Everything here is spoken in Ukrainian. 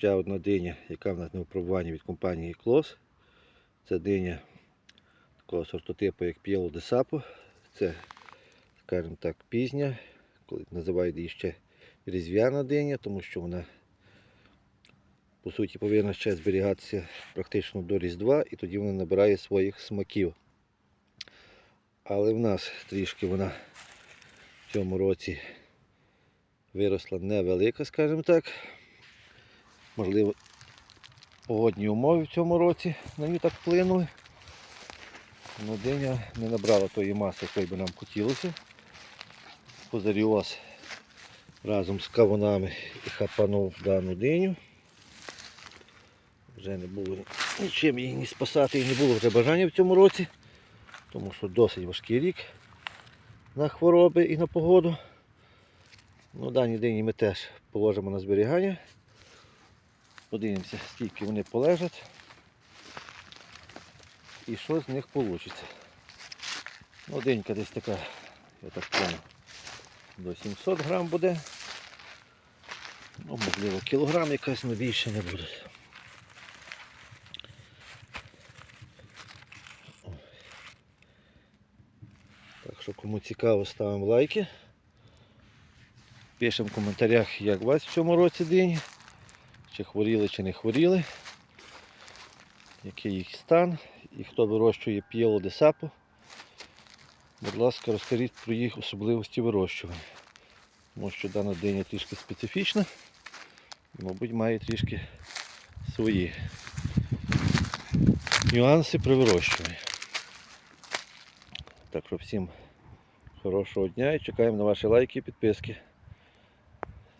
ще одна диня, яка в нас на випробуванні від компанії Клос. Це диня такого сортотипу, як П'єло де Сапо. Це, скажімо так, пізня, коли називають її ще різдвяна диня, тому що вона по суті повинна ще зберігатися практично до Різдва і тоді вона набирає своїх смаків. Але в нас трішки вона в цьому році виросла невелика, скажімо так. Можливо, погодні умови в цьому році на неї так вплинули. Но диня не набрала тої маси, якої би нам хотілося. Позаріоз разом з кавунами і хапанув дану диню. Вже не було нічим її ні спасати і не було вже бажання в цьому році, тому що досить важкий рік на хвороби і на погоду. Ну, дані дині ми теж положимо на зберігання. Подивимося, скільки вони полежать і що з них вийде. Ну, денька десь така, я так понял, до 700 грам буде. Ну, можливо, кілограм якась, але більше не буде. Так що кому цікаво, ставимо лайки. Пишемо в коментарях, як у вас в цьому році день, чи хворіли, чи не хворіли, який їх стан і хто вирощує п'єло де сапо. Будь ласка, розкажіть про їх особливості вирощування. Тому що дана диня трішки специфічна мабуть, має трішки свої нюанси при вирощуванні. Так що всім хорошого дня і чекаємо на ваші лайки і підписки.